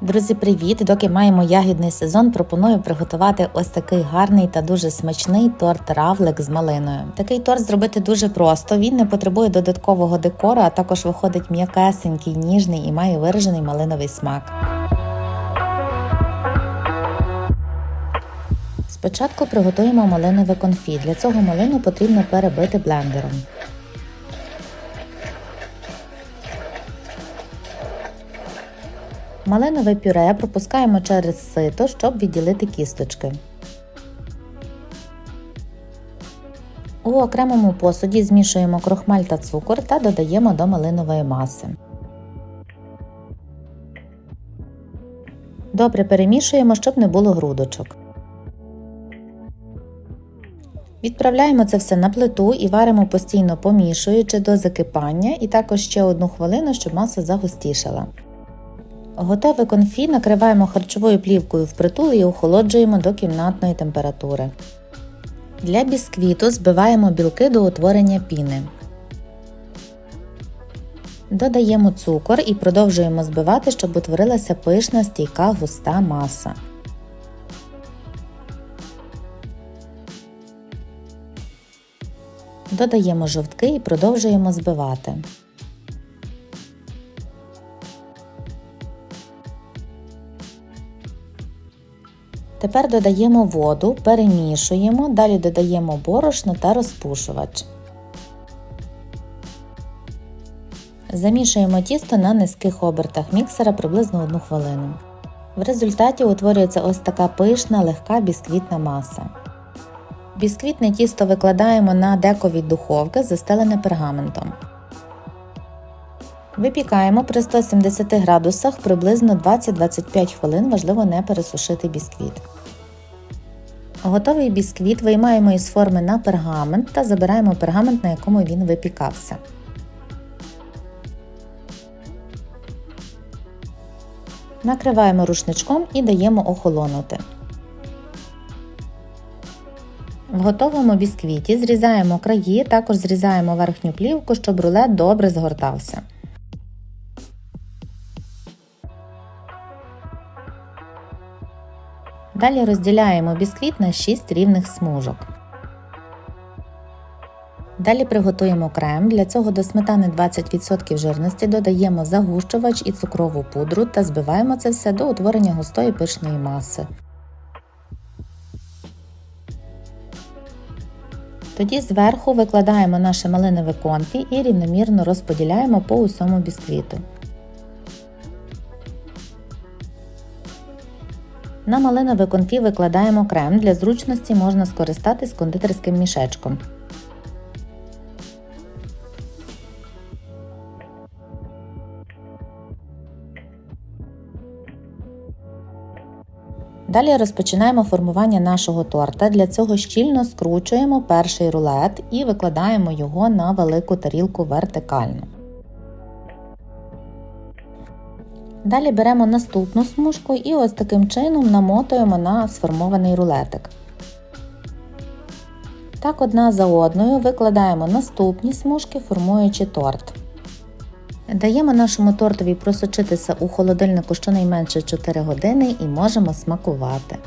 Друзі, привіт! Доки маємо ягідний сезон, пропоную приготувати ось такий гарний та дуже смачний торт равлик з малиною. Такий торт зробити дуже просто. Він не потребує додаткового декору, а також виходить м'якесенький, ніжний і має виражений малиновий смак. Спочатку приготуємо малинове конфі. Для цього малину потрібно перебити блендером. Малинове пюре пропускаємо через сито, щоб відділити кісточки. У окремому посуді змішуємо крохмаль та цукор та додаємо до малинової маси. Добре перемішуємо, щоб не було грудочок. Відправляємо це все на плиту і варимо постійно помішуючи до закипання і також ще одну хвилину, щоб маса загустішала. Готове конфі накриваємо харчовою плівкою впритул і охолоджуємо до кімнатної температури. Для бісквіту збиваємо білки до утворення піни. Додаємо цукор і продовжуємо збивати, щоб утворилася пишна стійка густа маса. Додаємо жовтки і продовжуємо збивати. Тепер додаємо воду, перемішуємо, далі додаємо борошно та розпушувач. Замішуємо тісто на низьких обертах міксера приблизно 1 хвилину. В результаті утворюється ось така пишна, легка бісквітна маса. Бісквітне тісто викладаємо на декові духовки, застелене пергаментом. Випікаємо при 170 градусах приблизно 20-25 хвилин, важливо не пересушити бісквіт. Готовий бісквіт виймаємо із форми на пергамент та забираємо пергамент, на якому він випікався. Накриваємо рушничком і даємо охолонути. В готовому бісквіті зрізаємо краї, також зрізаємо верхню плівку, щоб рулет добре згортався. Далі розділяємо бісквіт на 6 рівних смужок. Далі приготуємо крем. Для цього до сметани 20% жирності додаємо загущувач і цукрову пудру та збиваємо це все до утворення густої пишної маси. Тоді зверху викладаємо наше малинове конфі і рівномірно розподіляємо по усьому бісквіту. На малинове конфі викладаємо крем. Для зручності можна скористатись кондитерським мішечком. Далі розпочинаємо формування нашого торта. Для цього щільно скручуємо перший рулет і викладаємо його на велику тарілку вертикально. Далі беремо наступну смужку і ось таким чином намотуємо на сформований рулетик. Так, одна за одною викладаємо наступні смужки, формуючи торт. Даємо нашому тортові просочитися у холодильнику щонайменше 4 години і можемо смакувати.